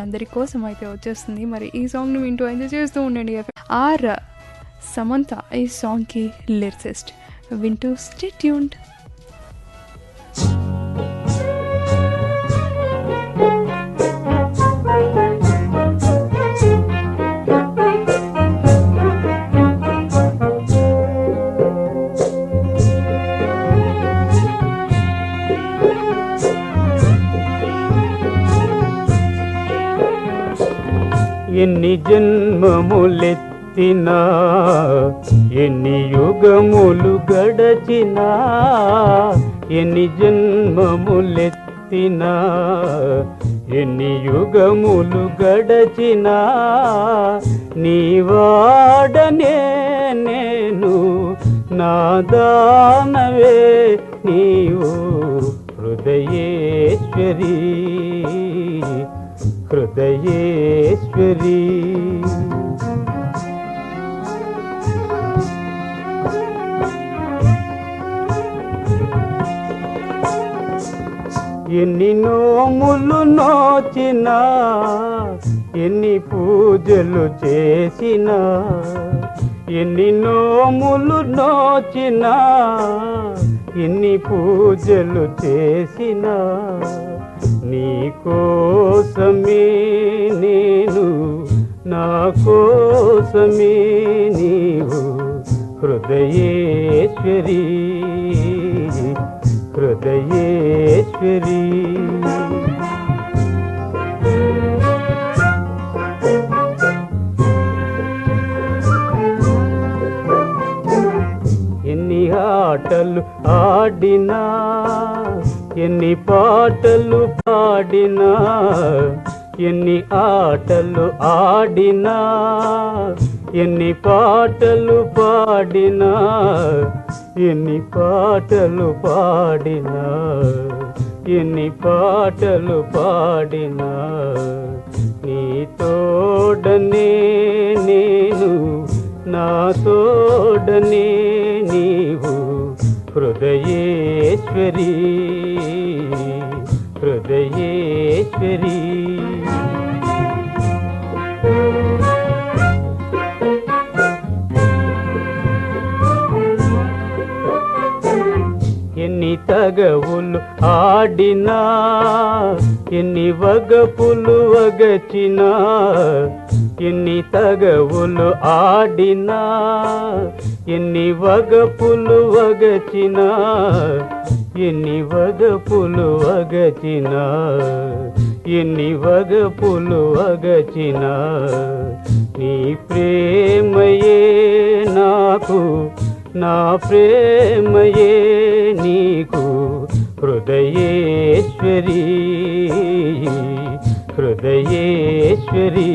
అందరి కోసం అయితే వచ్చేస్తుంది. మరి ఈ సాంగ్ని వింటూ ఎంజాయ్ చేస్తూ ఉండండి. ఆర్ సమంత ఈ సాంగ్కి లిరిసిస్ట్ వింటూ స్టే ఎన్ని జన్మములెత్తినా ఎన్ని యుగములు గడచినా ఎన్ని జన్మములెత్తినా ఎన్ని యుగములు గడచినా నీవాడనే నేను నాదానవే నీవు హృదయేశ్వరీ. హృదయేశ్వరీ. ఎన్ని నోములు నోచినా ఎన్ని పూజలు చేసినా ఎన్ని నోములు నోచినా ఎన్ని పూజలు చేసినా నీకో కోసమే నేను నా కోసమే నీవు హృదయేశ్వరి హృదయేశ్వరీ. ఎన్ని ఆటలు ఆడినా ఎన్ని పాటలు పాడినా ఎన్ని ఆటలు ఆడినా ఎన్ని పాటలు పాడినా ఎన్ని పాటలు పాడినా ఎన్ని పాటలు పాడినా. నీ తోడనే నేను నా తోడనే హృదయేశ్వరి హృదయేశ్వరి. ఎన్ని తగవులు ఆడినా ఎన్ని వగపులు వగచినా ఎన్ని తగవులు ఆడినా ఎన్ని వగపులు వగచినా ఎన్ని వగపులు వగచినా ఎన్ని వగపులు వగచినా నీ ప్రేమయే నాకు నా ప్రేమయే నీకు హృదయేశ్వరీ హృదయేశ్వరీ.